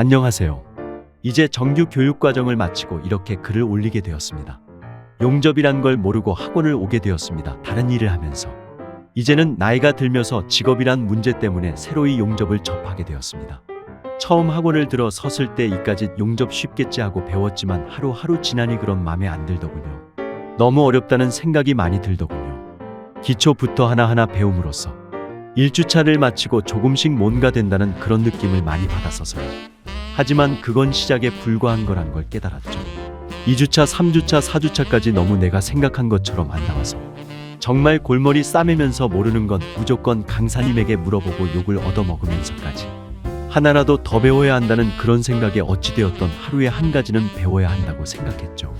안녕하세요. 이제 정규 교육 과정을 마치고 이렇게 글을 올리게 되었습니다. 용접이란 걸 모르고 학원을 오게 되었습니다. 다른 일을 하면서. 이제는 나이가 들면서 직업이란 문제 때문에 새로이 용접을 접하게 되었습니다. 처음 학원을 들어 섰을 때 이까짓 용접 쉽겠지 하고 배웠지만 하루하루 지나니 그런 맘에 안 들더군요. 너무 어렵다는 생각이 많이 들더군요. 기초부터 하나하나 배움으로써 1주차를 마치고 조금씩 뭔가 된다는 그런 느낌을 많이 받았어서요. 하지만 그건 시작에 불과한 거란 걸 깨달았죠. 2주차, 3주차, 4주차까지 너무 내가 생각한 것처럼 안 나와서 정말 골머리 싸매면서 모르는 건 무조건 강사님에게 물어보고 욕을 얻어먹으면서까지 하나라도 더 배워야 한다는 그런 생각에 어찌되었던 하루에 한 가지는 배워야 한다고 생각했죠.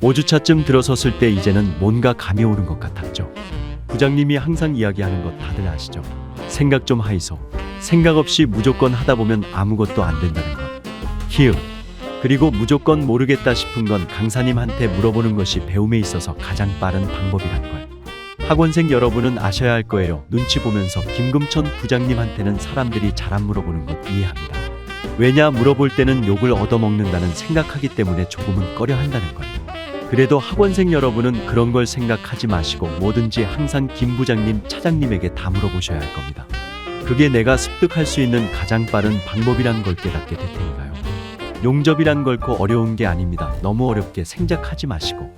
5주차쯤 들어섰을 때 이제는 뭔가 감이 오는 것 같았죠. 부장님이 항상 이야기하는 것 다들 아시죠? 생각 좀 하이소. 생각 없이 무조건 하다 보면 아무것도 안 된다는 것. 히읗. 그리고 무조건 모르겠다 싶은 건 강사님한테 물어보는 것이 배움에 있어서 가장 빠른 방법이란 걸. 학원생 여러분은 아셔야 할 거예요. 눈치 보면서 김금천 부장님한테는 사람들이 잘 안 물어보는 것 이해합니다. 왜냐 물어볼 때는 욕을 얻어먹는다는 생각하기 때문에 조금은 꺼려 한다는 걸. 그래도 학원생 여러분은 그런 걸 생각하지 마시고 뭐든지 항상 김 부장님, 차장님에게 다 물어보셔야 할 겁니다. 그게 내가 습득할 수 있는 가장 빠른 방법이란 걸 깨닫게 될 테니까요. 용접이란 걸고 어려운 게 아닙니다. 너무 어렵게 생각하지 마시고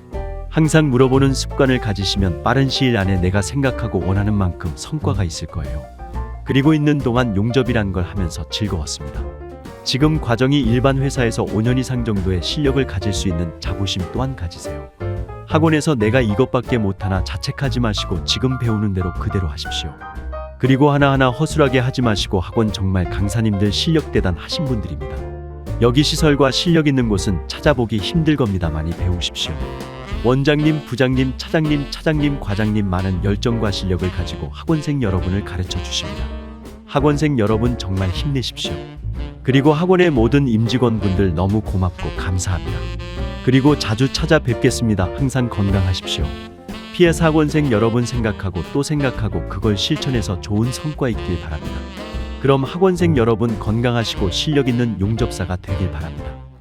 항상 물어보는 습관을 가지시면 빠른 시일 안에 내가 생각하고 원하는 만큼 성과가 있을 거예요. 그리고 있는 동안 용접이란 걸 하면서 즐거웠습니다. 지금 과정이 일반 회사에서 5년 이상 정도의 실력을 가질 수 있는 자부심 또한 가지세요. 학원에서 내가 이것밖에 못하나 자책하지 마시고 지금 배우는 대로 그대로 하십시오. 그리고 하나하나 허술하게 하지 마시고 학원 정말 강사님들 실력 대단 하신 분들입니다. 여기 시설과 실력 있는 곳은 찾아보기 힘들 겁니다. 많이 배우십시오. 원장님, 부장님, 차장님, 차장님, 과장님 많은 열정과 실력을 가지고 학원생 여러분을 가르쳐 주십니다. 학원생 여러분 정말 힘내십시오. 그리고 학원의 모든 임직원분들 너무 고맙고 감사합니다. 그리고 자주 찾아뵙겠습니다. 항상 건강하십시오. PS 학원생 여러분 생각하고 또 생각하고 그걸 실천해서 좋은 성과 있길 바랍니다. 그럼 학원생 여러분 건강하시고 실력 있는 용접사가 되길 바랍니다.